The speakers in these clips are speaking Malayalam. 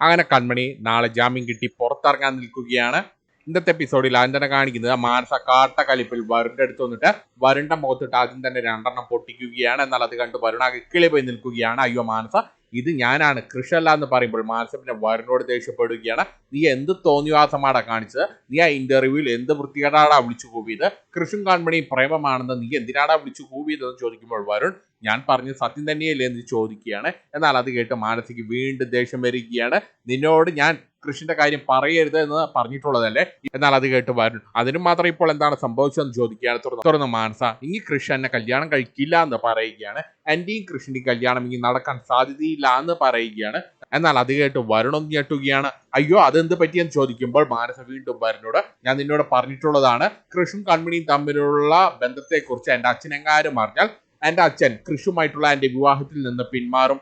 അങ്ങനെ കൺമണി നാളെ ജാമ്യം കിട്ടി പുറത്തിറങ്ങാൻ നിൽക്കുകയാണ്. ഇന്നത്തെ എപ്പിസോഡിൽ ആദ്യം തന്നെ കാണിക്കുന്നത് മാനസ കാട്ട കലിപ്പിൽ വരുണിന്റെ അടുത്ത് വന്നിട്ട് വരുണിന്റെ മുഖത്തിട്ട് ആദ്യം തന്നെ രണ്ടെണ്ണം പൊട്ടിക്കുകയാണ്. എന്നാൽ അത് കണ്ട് വരുണാകെ കിളി പോയി നിൽക്കുകയാണ്. അയ്യോ മാനസ ഇത് ഞാനാണ് കൃഷല്ല എന്ന് പറയുമ്പോൾ മാനസപ്പിന്റെ വരനോട് ദേഷ്യപ്പെടുകയാണ്. നീ എന്ത് തോന്നിവാസമാണ് കാണിച്ചത്? നീ ആ ഇന്റർവ്യൂവിൽ എന്ത് വൃത്തികേടാടാ വിളിച്ചു കൂവിയത്? കൃഷും കാൺമണിയും പ്രേമമാണെന്ന് നീ എന്തിനാടാ വിളിച്ചു കൂവിയതെന്ന് ചോദിക്കുമ്പോൾ വരുൺ ഞാൻ പറഞ്ഞ സത്യം തന്നെയല്ലേ എന്ന് ചോദിക്കുകയാണ്. എന്നാൽ അത് കേട്ട് മാനസിക്ക് വീണ്ടും ദേഷ്യം വരികയാണ്. നിന്നോട് ഞാൻ കൃഷിന്റെ കാര്യം പറയരുത് എന്ന് പറഞ്ഞിട്ടുള്ളതല്ലേ? എന്നാൽ അത് കേട്ട് വരുൺ അതിനും മാത്രം ഇപ്പോൾ എന്താണ് സംഭവിച്ചതെന്ന് ചോദിക്കുകയാണ്. തുറന്ന് തുറന്ന് മാനസ ഇനി കൃഷി എന്നെ കല്യാണം കഴിക്കില്ല എന്ന് പറയുകയാണ്. എന്റെയും കൃഷിന്റെയും കല്യാണം ഇനി നടക്കാൻ സാധ്യതയില്ല എന്ന് പറയുകയാണ്. എന്നാൽ അത് കേട്ട് വരുണൊന്ന് ഞെട്ടുകയാണ്. അയ്യോ അതെന്ത് പറ്റിയെന്ന് ചോദിക്കുമ്പോൾ മാനസ വീണ്ടും വരുണോട് ഞാൻ നിന്നോട് പറഞ്ഞിട്ടുള്ളതാണ്. കൃഷും കൺമണിയും തമ്മിലുള്ള ബന്ധത്തെക്കുറിച്ച് എന്റെ അച്ഛനെങ്ങാരും അറിഞ്ഞാൽ എന്റെ അച്ഛൻ കൃഷുമായിട്ടുള്ള എന്റെ വിവാഹത്തിൽ നിന്ന് പിന്മാറും.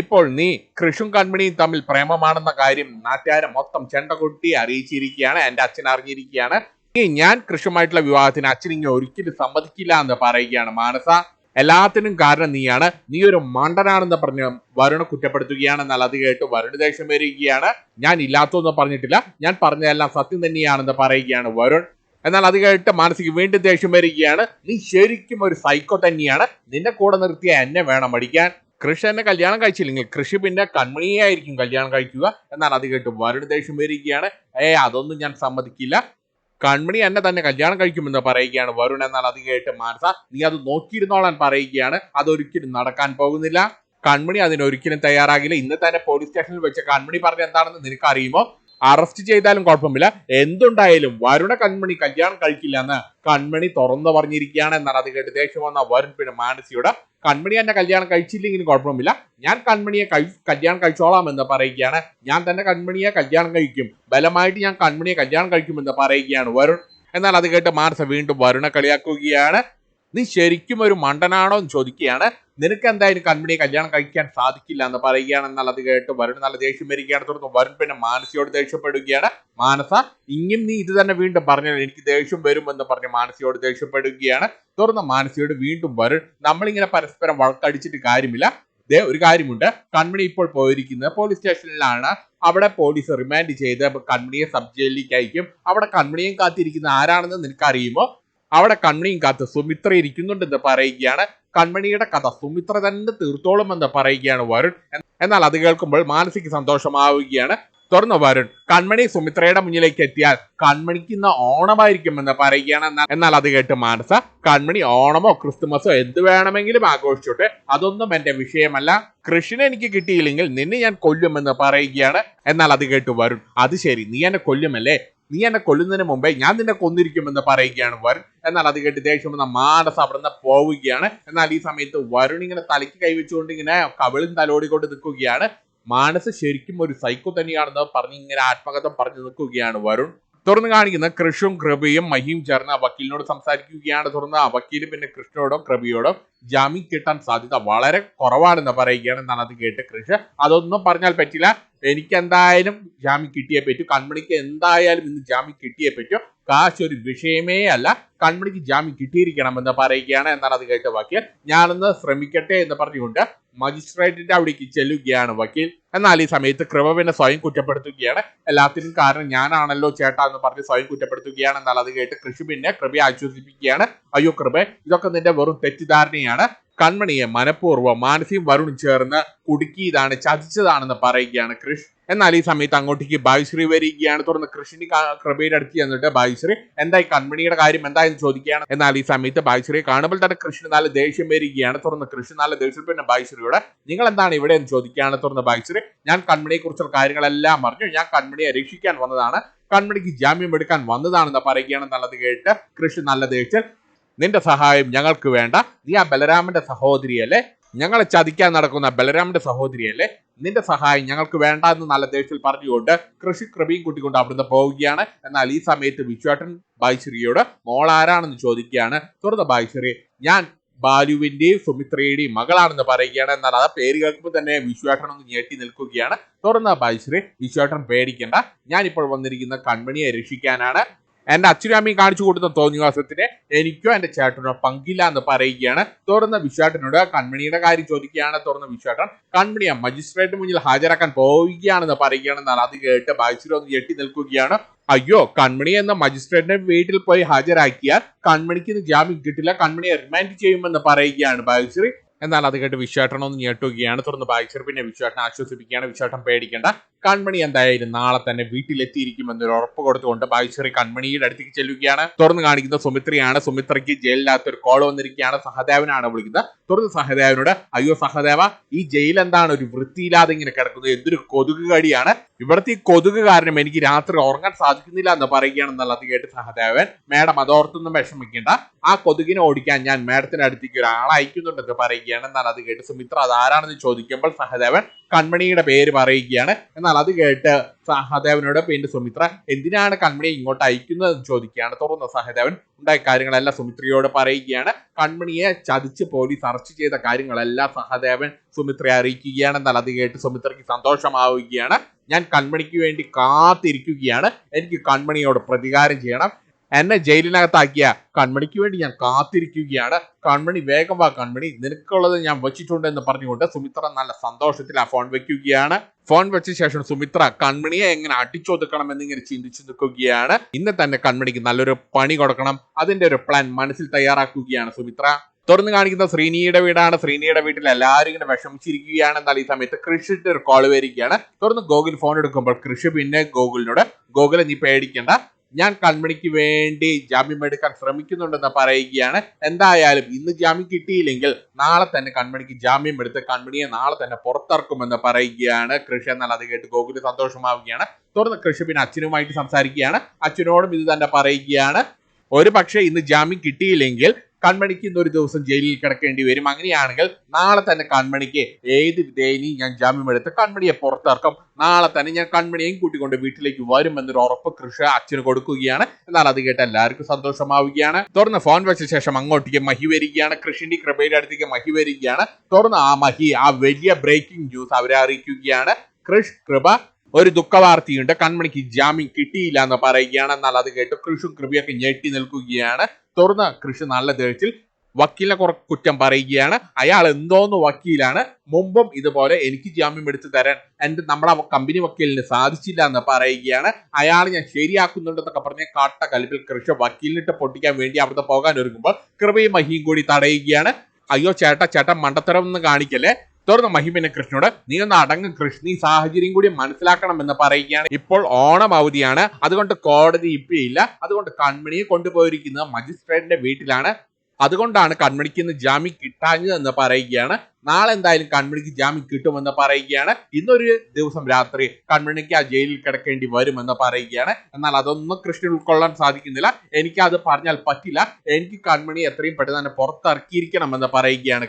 ഇപ്പോൾ നീ കൃഷും കൺമണിയും തമ്മിൽ പ്രേമമാണെന്ന കാര്യം നാട്ടുകാരെ മൊത്തം ചെണ്ട കൊട്ടി അറിയിച്ചിരിക്കുകയാണ് എന്റെ അച്ഛൻ അറിഞ്ഞിരിക്കുകയാണ്. ഈ ഞാൻ കൃഷുമായിട്ടുള്ള വിവാഹത്തിന് അച്ഛൻ ഇങ്ങനെ ഒരിക്കലും സമ്മതിക്കില്ല എന്ന് പറയുകയാണ് മാനസ. എല്ലാത്തിനും കാരണം നീയാണ്. നീ ഒരു മണ്ടനാണെന്ന് പറഞ്ഞ് വരുണ കുറ്റപ്പെടുത്തുകയാണെന്നാൽ അത് കേട്ട് വരുണ ദേഷ്യം വരികയാണ്. ഞാൻ ഇല്ലാത്തതെന്ന് പറഞ്ഞിട്ടില്ല. ഞാൻ പറഞ്ഞതെല്ലാം സത്യം തന്നെയാണെന്ന് പറയുകയാണ് വരുൺ. എന്നാൽ അത് കേട്ട് മാനസിക വീണ്ടും ദേഷ്യം വരികയാണ്. നീ ശരിക്കും ഒരു സൈക്കോ തന്നെയാണ്. നിന്നെ കൂടെ നിർത്തിയ എന്നെ വേണം അടിക്കാൻ. കൃഷി തന്നെ കല്യാണം കഴിച്ചില്ലെങ്കിൽ കൃഷി പിന്നെ കൺമണിയായിരിക്കും കല്യാണം കഴിക്കുക എന്നാണ് അത് കേട്ട് വരുടെ ദേഷ്യം വരികയാണ്. ഏ അതൊന്നും ഞാൻ സമ്മതിക്കില്ല. കൺമണി എന്നെ തന്നെ കല്യാണം കഴിക്കുമെന്ന് പറയുകയാണ് വരുൺ എന്നാൽ അത് കേട്ട് മാനസ. നീ അത് നോക്കിയിരുന്നോളാൻ പറയുകയാണ്. അതൊരിക്കലും നടക്കാൻ പോകുന്നില്ല. കൺമണി അതിനൊരിക്കലും തയ്യാറാകില്ല. ഇന്ന് തന്നെ പോലീസ് സ്റ്റേഷനിൽ വെച്ച് കൺമണി പറഞ്ഞ എന്താണെന്ന് നിനക്ക് അറിയുമോ അറസ്റ്റ് ചെയ്താലും കുഴപ്പമില്ല. എന്തുണ്ടായാലും വരുണ കൺമണി കല്യാണം കഴിക്കില്ല എന്ന് കൺമണി തുറന്നു പറഞ്ഞിരിക്കുകയാണ് എന്നാണ് അത് കേട്ട് ദേഷ്യം വന്ന വരുൺ പിന്നെ മാനസിയോട്. കൺമണി എന്നെ കല്യാണം കഴിച്ചില്ലെങ്കിലും കുഴപ്പമില്ല ഞാൻ കൺമണിയെ കല്യാണം കഴിച്ചോളാം എന്ന് പറയുകയാണ്. ഞാൻ തന്നെ കൺമണിയെ കല്യാണം കഴിക്കും. ബലമായിട്ട് ഞാൻ കൺമണിയെ കല്യാണം കഴിക്കുമെന്ന് പറയുകയാണ് വരുൺ. എന്നാൽ അത് കേട്ട് മാനസ വീണ്ടും വരുണ കളിയാക്കുകയാണ്. നീ ശരിക്കും ഒരു മണ്ടനാണോ എന്ന് ചോദിക്കുകയാണ്. നിനക്ക് എന്തായാലും കൺമണിയെ കല്യാണം കഴിക്കാൻ സാധിക്കില്ല എന്ന് പറയുകയാണെന്നുള്ളത് കേട്ട് വരുൺ നല്ല ദേഷ്യം വരികയാണ്. തുടർന്ന് വരുൺ പിന്നെ മാനസിയോട് ദേഷ്യപ്പെടുകയാണ്. മാനസ ഇങ്ങും നീ ഇത് തന്നെ വീണ്ടും പറഞ്ഞാൽ എനിക്ക് ദേഷ്യം വരുമെന്ന് പറഞ്ഞ് മാനസിയോട് ദേഷ്യപ്പെടുകയാണ്. തുടർന്ന് മാനസിയോട് വീണ്ടും വരുൺ നമ്മളിങ്ങനെ പരസ്പരം വഴക്കടിച്ചിട്ട് കാര്യമില്ല. ദേ ഒരു കാര്യമുണ്ട്. കൺമണി ഇപ്പോൾ പോയിരിക്കുന്നത് പോലീസ് സ്റ്റേഷനിലാണ് അവിടെ പോലീസ് റിമാൻഡ് ചെയ്ത് കൺമണിയെ സബ് ജയിലിലേക്ക് അയക്കും അവിടെ കൺമണിയും കാത്തിരിക്കുന്ന ആരാണെന്ന് നിനക്കറിയുമോ? അവിടെ കൺമണിയും കാത്ത് സുമിത്ര ഇരിക്കുന്നുണ്ടെന്ന് പറയുകയാണ്. കൺമണിയുടെ കഥ സുമിത്ര തന്നെ തീർത്തോളം എന്ന് പറയുകയാണ് വരുൺ. എന്നാൽ അത് കേൾക്കുമ്പോൾ മാനസിക സന്തോഷമാവുകയാണ്. തുറന്നു വരുൺ കൺമണി സുമിത്രയുടെ മുന്നിലേക്ക് എത്തിയാൽ കൺമണിക്ക് ഇന്ന് ഓണമായിരിക്കുമെന്ന് പറയുകയാണ് എന്നാൽ അത് കേട്ട് മാനസ കൺമണി ഓണമോ ക്രിസ്തുമസോ എന്ത് വേണമെങ്കിലും ആഘോഷിച്ചോട്ടെ. അതൊന്നും എന്റെ വിഷയമല്ല. കൃഷിനെ എനിക്ക് കിട്ടിയില്ലെങ്കിൽ നിന്നെ ഞാൻ കൊല്ലുമെന്ന് പറയുകയാണ്. എന്നാൽ അത് കേട്ട് വരുൺ അത് ശരി നീ എന്നെ കൊല്ലുമല്ലേ? നീ എന്നെ കൊല്ലുന്നതിന് മുമ്പേ ഞാൻ നിന്നെ കൊന്നിരിക്കുമെന്ന് പറയുകയാണ് വരുൺ. എന്നാൽ അത് കേട്ട് ദേഷ്യം വന്ന മാനസ അവിടുന്ന് പോവുകയാണ്. എന്നാൽ ഈ സമയത്ത് വരുൺ ഇങ്ങനെ തലയ്ക്ക് കൈവച്ചുകൊണ്ട് ഇങ്ങനെ കവിളും തലോടിക്കൊണ്ട് നിൽക്കുകയാണ്. മാനസ് ശരിക്കും ഒരു സൈക്കോ തന്നെയാണെന്ന് പറഞ്ഞ് ഇങ്ങനെ ആത്മകഥം പറഞ്ഞു നിൽക്കുകയാണ് വരുൺ. തുറന്ന് കാണിക്കുന്ന കൃഷും കൃപയും മഹിയും ചേർന്ന് വക്കീലിനോട് സംസാരിക്കുകയാണ്. തുറന്ന് വക്കീൽ പിന്നെ കൃഷ്ണനോടോ കൃപയോടോ ജാമ്യം കിട്ടാൻ സാധ്യത വളരെ കുറവാണെന്ന് പറയുകയാണ്. എന്നാണ് അത് കേട്ട് കൃഷ് അതൊന്നും പറഞ്ഞാൽ പറ്റില്ല. എനിക്ക് എന്തായാലും ജാമ്യം കിട്ടിയേ പറ്റൂ. കൺമണിക്ക് എന്തായാലും ഇന്ന് ജാമ്യം കിട്ടിയേ പറ്റൂ. കാശ് ഒരു വിഷയമേ അല്ല. കൺമണിക്ക് ജാമ്യം കിട്ടിയിരിക്കണം എന്ന് പറയുകയാണ് എന്നാണ് അത് കേട്ട വക്കീൽ. ഞാനൊന്ന് ശ്രമിക്കട്ടെ എന്ന് പറഞ്ഞുകൊണ്ട് മജിസ്ട്രേറ്റിന്റെ അവിടേക്ക് ചെല്ലുകയാണ് വക്കീൽ. എന്നാൽ ഈ സമയത്ത് കൃപ സ്വയം കുറ്റപ്പെടുത്തുകയാണ്. എല്ലാത്തിനും കാരണം ഞാനാണല്ലോ ചേട്ടാ എന്ന് പറഞ്ഞ് സ്വയം കുറ്റപ്പെടുത്തുകയാണ്. എന്നാൽ അത് കേട്ട് കൃഷിബിനെ കൃപയെ ആശ്വസിപ്പിക്കുകയാണ്. അയ്യോ കൃപ ഇതൊക്കെ നിന്റെ വെറും തെറ്റിദ്ധാരണയാണ്. കൺമണിയെ മനഃപൂർവം മാനസികം വരുണും ചേർന്ന് കുടുക്കിയതാണ് ചതിച്ചതാണെന്ന് പറയുകയാണ് കൃഷ്. എന്നാൽ ഈ സമയത്ത് അങ്ങോട്ടേക്ക് ബായുശ്രീ വരികയാണ്. തുടർന്ന് കൃഷിന് കൃപയുടെ അടുത്ത് ചെന്നിട്ട് ബായുശ്രീ എന്തായി കൺമണിയുടെ കാര്യം എന്തായെന്ന് ചോദിക്കുകയാണ്. എന്നാൽ ഈ സമയത്ത് ബായുശ്രീയെ കാണുമ്പോൾ തന്നെ കൃഷ്ണ നല്ല ദേഷ്യം വരികയാണ്. തുടർന്ന് കൃഷ്ണ നല്ല ദേഷ്യം പിന്നെ ബായുശ്രീയോട് നിങ്ങൾ എന്താണ് ഇവിടെ എന്ന് ചോദിക്കുകയാണ്. തുടർന്ന് ബായുശ്രീ ഞാൻ കൺമണിയെ കുറിച്ചുള്ള കാര്യങ്ങളെല്ലാം അറിഞ്ഞു. ഞാൻ കൺമണിയെ രക്ഷിക്കാൻ വന്നതാണ്. കൺമണിക്ക് ജാമ്യം എടുക്കാൻ വന്നതാണെന്ന് പറയുകയാണ്. നല്ലത് കേട്ട് കൃഷി നല്ല ദേഷ്യം നിന്റെ സഹായം ഞങ്ങൾക്ക് വേണ്ട. നീ ആ ബലരാമന്റെ സഹോദരിയല്ലേ? ഞങ്ങളെ ചതിക്കാൻ നടക്കുന്ന ബലരാമന്റെ സഹോദരിയല്ലേ? നിന്റെ സഹായം ഞങ്ങൾക്ക് വേണ്ട എന്ന് നല്ല ദേഷ്യത്തിൽ പറഞ്ഞുകൊണ്ട് കൃഷി കൃപയും കൂട്ടിക്കൊണ്ട് അവിടുന്ന് പോവുകയാണ്. എന്നാൽ ഈ സമയത്ത് വിശ്വാട്ടൻ ബായ്ശ്രീയോട് മോൾ ആരാണെന്ന് ചോദിക്കുകയാണ്? തുറന്ന ബായ്ശ്രീ ഞാൻ ബാലുവിന്റെയും സുമിത്രയുടെയും മകളാണെന്ന് പറയുകയാണ്. എന്നാൽ ആ പേര് കേൾക്കുമ്പോൾ തന്നെ വിശ്വാട്ടൻ ഒന്ന് ഞെട്ടി നിൽക്കുകയാണ്. തുറന്ന ബായ്ശ്രീ വിശ്വാട്ടൻ പേടിക്കണ്ട. ഞാനിപ്പോൾ വന്നിരിക്കുന്ന കൺമണിയെ രക്ഷിക്കാനാണ്. എന്റെ അമ്മയും കാണിച്ചു കൊടുത്ത തോന്നിവാസത്തിന് എനിക്കോ എന്റെ ചേട്ടനോ പങ്കില്ല എന്ന് പറയുകയാണ്. തുറന്ന വിശ്വാട്ടനോട് കൺമണിയുടെ കാര്യം ചോദിക്കുകയാണ്. തുറന്ന വിശ്വാട്ടൻ കൺമണിയെ മജിസ്ട്രേറ്റ് മുന്നിൽ ഹാജരാക്കാൻ പോവുകയാണെന്ന് പറയുകയാണെന്നാണ് അത് കേട്ട് ഒന്ന് ഞെട്ടി നിൽക്കുകയാണ്. അയ്യോ കൺമണി എന്ന മജിസ്ട്രേറ്റിന്റെ വീട്ടിൽ പോയി ഹാജരാക്കിയാൽ കൺമണിക്ക് ഇന്ന് ജാമ്യം കിട്ടില്ല. കൺമണിയെ റിമാൻഡ് ചെയ്യുമെന്ന് പറയുകയാണ് ബാഗശ്രീ എന്നാൽ അത് കേട്ട് വിശ്വാട്ടൻ ഒന്ന് ഞെട്ടുകയാണ്. തുടർന്ന് ബാഗശ്രീ പിന്നെ വിശ്വാട്ടനെ ആശ്വസിപ്പിക്കുകയാണ്. വിശ്വാട്ടം പേടിക്കേണ്ട. കൺമണി എന്തായാലും നാളെ തന്നെ വീട്ടിലെത്തിയിരിക്കുമെന്നൊരു ഉറപ്പ് കൊടുത്തുകൊണ്ട് ഭാഗ്യശ്രീ കൺമണിയുടെ അടുത്തേക്ക് ചെല്ലുകയാണ്. തുറന്ന് കാണിക്കുന്ന സുമിത്രയാണ്. സുമിത്രയ്ക്ക് ജയിലിനകത്ത് ഒരു കോൾ വന്നിരിക്കുകയാണ്. സഹദേവനാണ് വിളിക്കുന്നത്. തുറന്ന് സഹദേവനോട് അയ്യോ സഹദേവ ഈ ജയിൽ എന്താണ്? ഒരു വൃത്തിയില്ലാതെ ഇങ്ങനെ കിടക്കുന്നത്. എന്തൊരു കൊതുക് കടിയാണ്. ഇവിടുത്തെ ഈ കൊതുക് കാരണം എനിക്ക് രാത്രി ഉറങ്ങാൻ സാധിക്കുന്നില്ല എന്ന് പറയുകയാണെന്നുള്ളത് കേട്ട് സഹദേവൻ. മേഡം അതോർത്തൊന്നും വിഷമിക്കേണ്ട. ആ കൊതുകിനെ ഓടിക്കാൻ ഞാൻ മേഡത്തിന്റെ അടുത്തേക്ക് ഒരാളെ അയക്കുന്നുണ്ടെന്ന് പറയുകയാണ് എന്നാൽ അത് കേട്ട് സുമിത്ര. അതാരാണെന്ന് ചോദിക്കുമ്പോൾ സഹദേവൻ കൺമണിയുടെ പേര് പറയുകയാണ് എന്നാൽ അത് കേട്ട് സഹദേവനോട് പിന്നെ സുമിത്ര എന്തിനാണ് കൺമണിയെ ഇങ്ങോട്ട് അയക്കുന്നത് എന്ന് ചോദിക്കുകയാണ്. തുറന്ന സഹദേവൻ ഉണ്ടായ കാര്യങ്ങളെല്ലാം സുമിത്രയോട് പറയുകയാണ്. കൺമണിയെ ചതിച്ച് പോലീസ് അറസ്റ്റ് ചെയ്ത കാര്യങ്ങളെല്ലാം സഹദേവൻ സുമിത്രയെ അറിയിക്കുകയാണ്. എന്നാൽ അത് കേട്ട് സുമിത്രയ്ക്ക് സന്തോഷമാവുകയാണ്. ഞാൻ കൺമണിക്ക് വേണ്ടി കാത്തിരിക്കുകയാണ്. എനിക്ക് കൺമണിയോട് പ്രതികാരം ചെയ്യണം. എന്നെ ജയിലിനകത്താക്കിയ കൺമണിക്ക് വേണ്ടി ഞാൻ കാത്തിരിക്കുകയാണ്. കൺമണി വേഗം വാ കൺമണി. നിനക്കുള്ളത് ഞാൻ വെച്ചിട്ടുണ്ട് എന്ന് പറഞ്ഞുകൊണ്ട് സുമിത്ര നല്ല സന്തോഷത്തിൽ ആ ഫോൺ വെക്കുകയാണ്. ഫോൺ വെച്ച ശേഷം സുമിത്ര കൺമണിയെ എങ്ങനെ അടിച്ചൊതുക്കണം എന്നിങ്ങനെ ചിന്തിച്ചു നിൽക്കുകയാണ്. ഇന്ന് തന്നെ കൺമണിക്ക് നല്ലൊരു പണി കൊടുക്കണം. അതിന്റെ ഒരു പ്ലാൻ മനസ്സിൽ തയ്യാറാക്കുകയാണ് സുമിത്ര. തുറന്നു കാണിക്കുന്ന ശ്രീനിയുടെ വീടാണ്. ശ്രീനിയുടെ വീട്ടിൽ എല്ലാവരും ഇങ്ങനെ വിഷമിച്ചിരിക്കുകയാണ്. എന്നാൽ ഈ സമയത്ത് കൃഷിയുടെ ഒരു കോൾ വരികയാണ്. തുറന്ന് ഗോകുൽ ഫോൺ എടുക്കുമ്പോൾ കൃഷി പിന്നെ ഗോകുലിനോട്. ഗോകുലെ നീ പേടിക്കണ്ട. ഞാൻ കൺമണിക്ക് വേണ്ടി ജാമ്യം എടുക്കാൻ ശ്രമിക്കുന്നുണ്ടെന്ന് പറയുകയാണ്. എന്തായാലും ഇന്ന് ജാമ്യം കിട്ടിയില്ലെങ്കിൽ നാളെ തന്നെ കൺമണിക്ക് ജാമ്യം എടുത്ത് കൺമണിയെ നാളെ തന്നെ പുറത്തിറക്കുമെന്ന് പറയുകയാണ് കൃഷി എന്നാൽ അത് കേട്ട് ഗോകുൽ സന്തോഷമാവുകയാണ്. തുടർന്ന് കൃഷി പിന്നെ അച്ഛനുമായിട്ട് സംസാരിക്കുകയാണ്. അച്ഛനോടും ഇത് തന്നെ പറയുകയാണ്. ഒരു പക്ഷേ ഇന്ന് ജാമ്യം കിട്ടിയില്ലെങ്കിൽ കൺമണിക്ക് ഒരു ദിവസം ജയിലിൽ കിടക്കേണ്ടി വരും. അങ്ങനെയാണെങ്കിൽ നാളെ തന്നെ കൺമണിക്ക് ഏത് വിധേയനി ഞാൻ ജാമ്യം എടുത്ത് കൺമണിയെ പുറത്തിറക്കും. നാളെ തന്നെ ഞാൻ കൺമണിയെയും കൂട്ടിക്കൊണ്ട് വീട്ടിലേക്ക് വരും എന്നൊരു ഉറപ്പ് കൃഷി അച്ഛന് കൊടുക്കുകയാണ്. എന്നാൽ അത് കേട്ട് എല്ലാവർക്കും സന്തോഷമാവുകയാണ്. തുറന്ന് ഫോൺ വെച്ച ശേഷം അങ്ങോട്ടേക്ക് മഹി വരികയാണ്. കൃഷിന്റെ കൃപയുടെ അടുത്തേക്ക് മഹി വരികയാണ്. തുറന്ന് ആ മഹി ആ വലിയ ബ്രേക്കിംഗ് ന്യൂസ് അവരെ അറിയിക്കുകയാണ്. കൃഷ് കൃപ ഒരു ദുഃഖവാർത്തയുണ്ട്. കൺമണിക്ക് ജാമ്യം കിട്ടിയില്ല എന്ന് പറയുകയാണ്. എന്നാൽ അത് കേട്ട് കൃഷും കൃപയൊക്കെ ഞെട്ടി നിൽക്കുകയാണ്. തുറന്ന് കൃഷി നല്ല തേച്ചിൽ വക്കീലിനെ കുറെ കുറ്റം പറയുകയാണ്. അയാൾ എന്തോന്ന് വക്കീലാണ്. മുമ്പും ഇതുപോലെ എനിക്ക് ജാമ്യം എടുത്തു തരാൻ എന്റെ നമ്മുടെ കമ്പനി വക്കീലിന് സാധിച്ചില്ല എന്ന് പറയുകയാണ്. അയാൾ ഞാൻ ശരിയാക്കുന്നുണ്ടെന്നൊക്കെ പറഞ്ഞ് കാട്ട കലിപ്പിൽ കൃഷി വക്കീലിനിട്ട് പൊട്ടിക്കാൻ വേണ്ടി അവിടുത്തെ പോകാൻ ഒരുങ്ങുമ്പോൾ കൃപയും മഹിയും കൂടി തടയുകയാണ്. അയ്യോ ചേട്ടാ ചേട്ടൻ മണ്ടത്തരം എന്ന് കാണിക്കല്ലേ? തുറന്ന മഹിമിനെ കൃഷ്ണനോട് നീ ഒന്ന് അടങ്ങ് കൃഷ്ണ ഈ സാഹചര്യം കൂടി മനസ്സിലാക്കണം എന്ന് പറയുകയാണ്. ഇപ്പോൾ ഓണം അവധിയാണ്. അതുകൊണ്ട് കോടതി ഇപ്പയില്ല അതുകൊണ്ട് കൺമണിയെ കൊണ്ടുപോയിരിക്കുന്നത് മജിസ്ട്രേറ്റിന്റെ വീട്ടിലാണ്. അതുകൊണ്ടാണ് കൺമണിക്ക് ഇന്ന് ജാമ്യം കിട്ടാഞ്ഞത് എന്ന് പറയുകയാണ്. നാളെ എന്തായാലും കൺമണിക്ക് ജാമ്യം കിട്ടുമെന്ന് പറയുകയാണ്. ഇന്നൊരു ദിവസം രാത്രി കൺമണിക്ക് ആ ജയിലിൽ കിടക്കേണ്ടി വരുമെന്ന് പറയുകയാണ്. എന്നാൽ അതൊന്നും കൃഷ്ണൻ ഉൾക്കൊള്ളാൻ സാധിക്കുന്നില്ല. എനിക്ക് അത് പറഞ്ഞാൽ പറ്റില്ല. എനിക്ക് കൺമണി എത്രയും പെട്ടെന്ന് തന്നെ പുറത്തിറക്കിയിരിക്കണമെന്ന് പറയുകയാണ്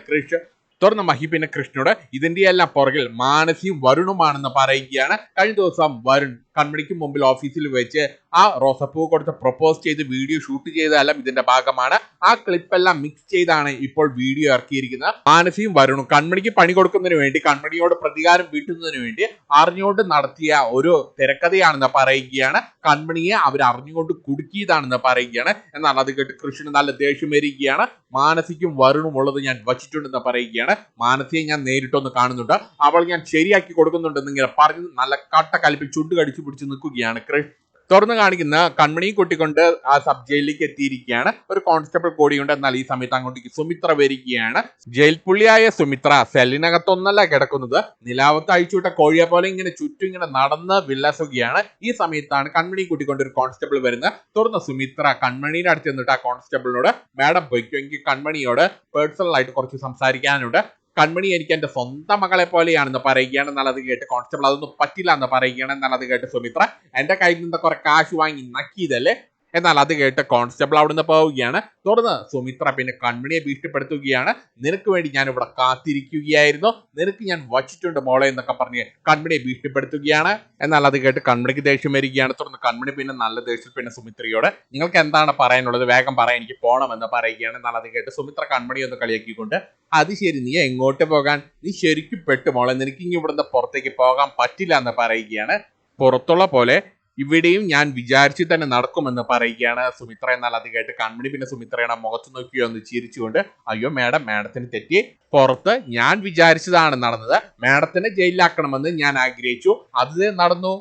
കൃഷ് തുറന്ന പിന്നെ കൃഷ്ണനോട് ഇതിന്റെ എല്ലാം പുറകിൽ മാനസിയും വരുണുമാണെന്ന് പറയുകയാണ്. കഴിഞ്ഞ ദിവസം വരുൺ കൺമണിക്ക് മുമ്പിൽ ഓഫീസിൽ വെച്ച് ആ റോസപ്പൂ കൊടുത്ത് പ്രപ്പോസ് ചെയ്ത് വീഡിയോ ഷൂട്ട് ചെയ്തതെല്ലാം ഇതിന്റെ ഭാഗമാണ്. ആ ക്ലിപ്പെല്ലാം മിക്സ് ചെയ്താണ് ഇപ്പോൾ വീഡിയോ ഇറക്കിയിരിക്കുന്നത്. മാനസിയും വരുണും കൺമണിക്ക് പണി കൊടുക്കുന്നതിന് വേണ്ടി കൺമണിയോട് പ്രതികാരം വീട്ടുന്നതിന് വേണ്ടി അറിഞ്ഞുകൊണ്ട് നടത്തിയ ഒരു തിരക്കഥയാണെന്ന് പറയുകയാണ്. കൺമണിയെ അവർ അറിഞ്ഞുകൊണ്ട് കുടുക്കിയതാണെന്ന് പറയുകയാണ്. എന്നാൽ അത് കേട്ട് കൃഷ്ണന് നല്ല ദേഷ്യം വരികയാണ്. മാനസിക്കും വരുണും ഉള്ളത് ഞാൻ വച്ചിട്ടുണ്ടെന്ന് പറയുകയാണ്. മാനസിയെ ഞാൻ നേരിട്ടൊന്ന് കാണുന്നുണ്ട്. അവൾ ഞാൻ ശരിയാക്കി കൊടുക്കുന്നുണ്ടെന്ന് ഇങ്ങനെ പറഞ്ഞ് നല്ല കട്ട കലിപ്പിൽ ചുണ്ട് കടിച്ചു പിടിച്ച് നിൽക്കുകയാണ്. കൃഷ്ണ തുറന്നു കാണിക്കുന്ന കൺമണിയും കൊട്ടിക്കൊണ്ട് ആ സബ് ജയിലിലേക്ക് എത്തിയിരിക്കുകയാണ്. ഒരു കോൺസ്റ്റബിൾ കൂടിയുണ്ട്. എന്നാൽ ഈ സമയത്ത് അങ്ങോട്ടേക്ക് സുമിത്ര വരികയാണ്. ജയിൽ പുള്ളിയായ സുമിത്ര സെല്ലിനകത്തൊന്നല്ല കിടക്കുന്നത്. നിലാവത്ത് അഴിച്ചുവിട്ട കോഴിയെ പോലെ ഇങ്ങനെ ചുറ്റും ഇങ്ങനെ നടന്ന് വില്ലസുകയാണ്. ഈ സമയത്താണ് കൺമണി കൂട്ടിക്കൊണ്ട് ഒരു കോൺസ്റ്റബിൾ വരുന്നത്. തുറന്ന സുമിത്ര കൺമണിയുടെ അടുത്ത് ചെന്നിട്ട് ആ കോൺസ്റ്റബിളിനോട് മാഡം പോയിക്കോ. എനിക്ക് കൺമണിയോട് പേഴ്സണൽ ആയിട്ട് കുറച്ച് സംസാരിക്കാനുണ്ട്. കൺമണി എനിക്ക് എന്റെ സ്വന്തം മകളെ പോലെയാണെന്ന് പറയുകയാണ് എന്നുള്ളത് കേട്ട് കോൺസ്റ്റബിൾ അതൊന്നും പറ്റില്ല എന്ന് പറയുകയാണ് എന്നുള്ളത് കേട്ട് സുമിത്ര. എന്റെ കയ്യിൽ നിന്ന് കുറെ കാശ് വാങ്ങി നക്കിയതല്ലേ? എന്നാൽ അത് കേട്ട് കോൺസ്റ്റബിൾ അവിടുന്ന് പോവുകയാണ്. തുടർന്ന് സുമിത്ര പിന്നെ കൺമണിയെ ഭീഷണിപ്പെടുത്തുകയാണ്. നിനക്ക് വേണ്ടി ഞാൻ ഇവിടെ കാത്തിരിക്കുകയായിരുന്നു. നിനക്ക് ഞാൻ വച്ചിട്ടുണ്ട് മോളെ എന്നൊക്കെ പറഞ്ഞ് കൺമണിയെ ഭീഷണിപ്പെടുത്തുകയാണ്. എന്നാൽ അത് കേട്ട് കൺമണിക്ക് ദേഷ്യം വരികയാണ്. തുടർന്ന് കൺമണി പിന്നെ നല്ല ദേഷ്യത്തിൽ പിന്നെ സുമിത്രയോട് നിങ്ങൾക്ക് എന്താണ് പറയാനുള്ളത്? വേഗം പറയാൻ എനിക്ക് പോകണം എന്ന് പറയുകയാണ്. എന്നാൽ അത് കേട്ട് സുമിത്ര കൺമണി ഒന്ന് കളിയാക്കിക്കൊണ്ട് അത് ശരി നീ എങ്ങോട്ട് പോകാൻ? നീ ശരിക്കും പെട്ടു മോളെ. നിനക്ക് ഇനി ഇവിടുന്ന് പുറത്തേക്ക് പോകാൻ പറ്റില്ല എന്ന് പറയുകയാണ്. പുറത്തുള്ള പോലെ ഇവിടെയും ഞാൻ വിചാരിച്ചു തന്നെ നടക്കുമെന്ന് പറയുകയാണ് സുമിത്ര എന്നാൽ അത് കേട്ട് കൺമണി പിന്നെ സുമിത്രയുടെ മുഖത്ത് നോക്കിയോ എന്ന് ചിരിച്ചുകൊണ്ട് അയ്യോ മാഡം മാഡത്തിന് തെറ്റി. പുറത്ത് ഞാൻ വിചാരിച്ചതാണ് നടന്നത്. മാഡത്തിനെ ജയിലിലാക്കണമെന്ന് ഞാൻ ആഗ്രഹിച്ചു. അത് നടന്നു.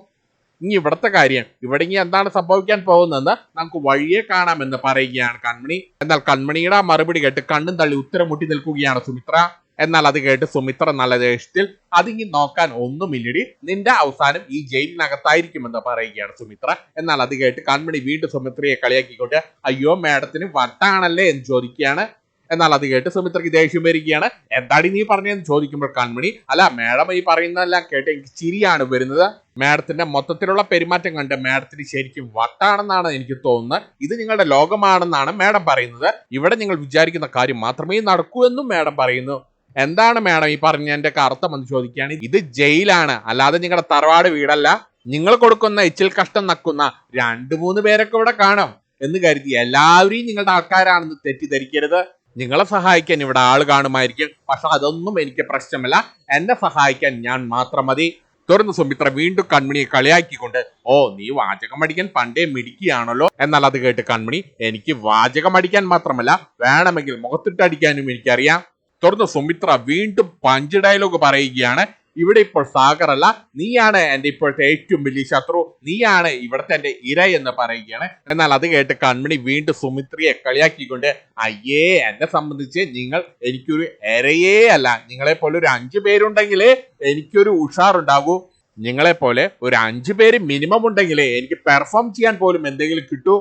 ഇനി ഇവിടുത്തെ കാര്യം. ഇവിടെ ഇനി എന്താണ് സംഭവിക്കാൻ പോകുന്നതെന്ന് നമുക്ക് വഴിയെ കാണാമെന്ന് പറയുകയാണ് കൺമണി. എന്നാൽ കൺമണിയുടെ മറുപടി കേട്ട് കണ്ണും തള്ളി ഉത്തരം മുട്ടി നിൽക്കുകയാണ് സുമിത്ര. എന്നാൽ അത് കേട്ട് സുമിത്ര നല്ല ദേഷ്യത്തിൽ അതിങ്ങി നോക്കാൻ ഒന്നുമില്ലടി. നിന്റെ അവസാനം ഈ ജയിലിനകത്തായിരിക്കുമെന്ന് പറയുകയാണ് സുമിത്ര. എന്നാൽ അത് കേട്ട് കൺമണി വീണ്ടും സുമിത്രയെ കളിയാക്കിക്കൊണ്ട് അയ്യോ മാഡത്തിന് വട്ടാണല്ലേ എന്ന് ചോദിക്കുകയാണ്. എന്നാൽ അത് കേട്ട് സുമിത്രയ്ക്ക് ദേഷ്യം വരികയാണ്. എന്താടി നീ പറഞ്ഞതെന്ന് ചോദിക്കുമ്പോൾ കൺമണി അല്ല മാഡം ഈ പറയുന്നതെല്ലാം കേട്ട് എനിക്ക് ചിരിയാണ് വരുന്നത്. മാഡത്തിന്റെ മൊത്തത്തിലുള്ള പെരുമാറ്റം കണ്ട് മാഡത്തിന് ശരിക്കും വട്ടാണെന്നാണ് എനിക്ക് തോന്നുന്നത്. ഇത് നിങ്ങളുടെ ലോകമാണെന്നാണ് മാഡം പറയുന്നത്. ഇവിടെ നിങ്ങൾ വിചാരിക്കുന്ന കാര്യം മാത്രമേ നടക്കൂ എന്നും മാഡം പറയുന്നു. എന്താണ് മാഡം ഈ പറഞ്ഞതിന്റെ അർത്ഥം എന്ന് ചോദിക്കുകയാണ്. ഇത് ജയിലാണ്. അല്ലാതെ നിങ്ങളുടെ തറവാട് വീടല്ല. നിങ്ങൾ കൊടുക്കുന്ന എച്ചിൽ കഷ്ടം നക്കുന്ന രണ്ടു മൂന്ന് പേരൊക്കെ ഇവിടെ കാണാം എന്ന് കരുതി. എല്ലാവരെയും നിങ്ങളുടെ ആൾക്കാരാണെന്ന് തെറ്റിദ്ധരിക്കരുത്. നിങ്ങളെ സഹായിക്കാൻ ഇവിടെ ആൾ കാണുമായിരിക്കും. പക്ഷെ അതൊന്നും എനിക്ക് പ്രശ്നമല്ല. എന്നെ സഹായിക്കാൻ ഞാൻ മാത്രം മതി. തുറന്ന് സുമിത്ര വീണ്ടും കൺമണിയെ കളിയാക്കിക്കൊണ്ട് ഓ നീ വാചകം അടിക്കാൻ പണ്ടേ മിടിക്കുകയാണല്ലോ എന്നാൽ അത് കേട്ട് കൺമണി എനിക്ക് വാചകം അടിക്കാൻ മാത്രമല്ല വേണമെങ്കിൽ മുഖത്തിട്ടടിക്കാനും എനിക്കറിയാം. തുറന്ന് സുമിത്ര വീണ്ടും പഞ്ച് ഡയലോഗ് പറയുകയാണ്. ഇവിടെ ഇപ്പോൾ സാഗർ അല്ല നീയാണ് എന്റെ ഇപ്പോഴത്തെ ഏറ്റവും വലിയ ശത്രു നീയാണ് ഇവിടുത്തെ എന്റെ ഇര എന്ന് പറയുകയാണ്. എന്നാൽ അത് കേട്ട് കൺമണി വീണ്ടും സുമിത്രയെ കളിയാക്കിക്കൊണ്ട് അയ്യേ എന്നെ സംബന്ധിച്ച് നിങ്ങൾ എനിക്കൊരു ഇരയേ അല്ല. നിങ്ങളെ പോലെ ഒരു അഞ്ചു പേരുണ്ടെങ്കിലേ എനിക്കൊരു ഉഷാറുണ്ടാകൂ. നിങ്ങളെ പോലെ ഒരു അഞ്ചു പേര് മിനിമം ഉണ്ടെങ്കിലേ എനിക്ക് പെർഫോം ചെയ്യാൻ പോലും എന്തെങ്കിലും കിട്ടൂ.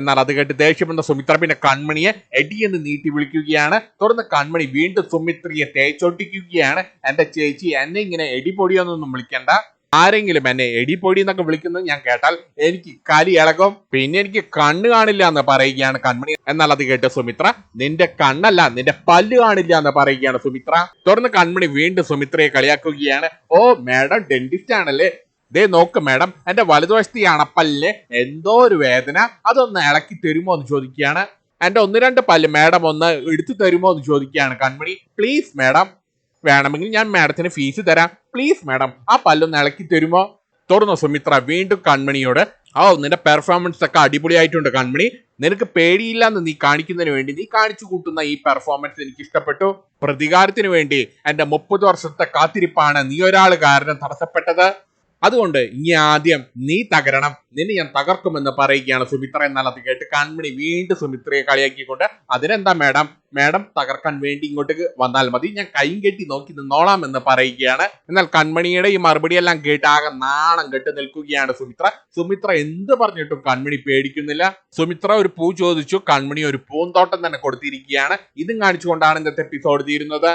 എന്നാൽ അത് കേട്ട് ദേഷ്യപ്പെടുന്ന സുമിത്ര പിന്നെ കൺമണിയെ എടി എന്ന് നീട്ടി വിളിക്കുകയാണ്. തുടർന്ന് കൺമണി വീണ്ടും സുമിത്രയെ തേച്ചൊട്ടിക്കുകയാണ്. എന്റെ ചേച്ചി എന്നെ ഇങ്ങനെ എടിപൊടിയൊന്നും വിളിക്കണ്ട. ആരെങ്കിലും എന്നെ എടിപൊടി എന്നൊക്കെ വിളിക്കുന്നത് ഞാൻ കേട്ടാൽ എനിക്ക് കലി ഇളകും. പിന്നെ എനിക്ക് കണ്ണ് കാണില്ല എന്ന് പറയുകയാണ് കൺമണി. എന്നാൽ അത് കേട്ട് സുമിത്ര നിന്റെ കണ്ണല്ല നിന്റെ പല്ല് കാണില്ല എന്ന് പറയുകയാണ് സുമിത്ര. തുടർന്ന് കൺമണി വീണ്ടും സുമിത്രയെ കളിയാക്കുകയാണ്. ഓ മാഡം ഡെന്റിസ്റ്റ് ആണല്ലേ? ദേ നോക്ക് മാഡം എന്റെ വലതുവശത്ത് ഈ എന്തോ ഒരു വേദന. അതൊന്ന് ഇളക്കി തരുമോ എന്ന് ചോദിക്കുകയാണ്. എന്റെ ഒന്ന് രണ്ട് പല്ല് മാഡം ഒന്ന് എടുത്തു തരുമോ എന്ന് ചോദിക്കുകയാണ് കൺമണി. പ്ലീസ് മാഡം വേണമെങ്കിൽ ഞാൻ മാഡത്തിന് ഫീസ് തരാം. പ്ലീസ് മാഡം ആ പല്ലൊന്ന് ഇളക്കി തരുമോ? തുടർന്ന് സുമിത്ര വീണ്ടും കൺമണിയോട് ആ നിന്റെ പെർഫോമൻസ് ഒക്കെ അടിപൊളിയായിട്ടുണ്ട് കൺമണി. നിനക്ക് പേടിയില്ല എന്ന് നീ കാണിക്കുന്നതിന് വേണ്ടി നീ കാണിച്ചു കൂട്ടുന്ന ഈ പെർഫോമൻസ് എനിക്ക് ഇഷ്ടപ്പെട്ടു. പ്രതികാരത്തിന് വേണ്ടി എന്റെ മുപ്പത് വർഷത്തെ കാത്തിരിപ്പാണ് നീ ഒരാൾ കാരണം തടസ്സപ്പെട്ടത്. അതുകൊണ്ട് ഇനി ആദ്യം നീ തകരണം. നിന്നെ ഞാൻ തകർക്കുമെന്ന് പറയുകയാണ് സുമിത്ര. എന്നാൽ അത് കേട്ട് കൺമണി വീണ്ടും സുമിത്രയെ കളിയാക്കിക്കൊണ്ട് അതിനെന്താ മാഡം? മാഡം തകർക്കാൻ വേണ്ടി ഇങ്ങോട്ടേക്ക് വന്നാൽ മതി. ഞാൻ കൈയും കെട്ടി നോക്കി നിന്നോളാം എന്ന് പറയുകയാണ്. എന്നാൽ കൺമണിയുടെ ഈ മറുപടിയെല്ലാം കേട്ട് ആകെ നാണം കെട്ട് നിൽക്കുകയാണ് സുമിത്ര. സുമിത്ര എന്ത് പറഞ്ഞിട്ടും കൺമണി പേടിക്കുന്നില്ല. സുമിത്ര ഒരു പൂ ചോദിച്ചു. കൺമണി ഒരു പൂന്തോട്ടം തന്നെ കൊടുത്തിരിക്കുകയാണ്. ഇതും കാണിച്ചുകൊണ്ടാണ് ഇന്നത്തെ എപ്പിസോഡ് തീരുന്നത്.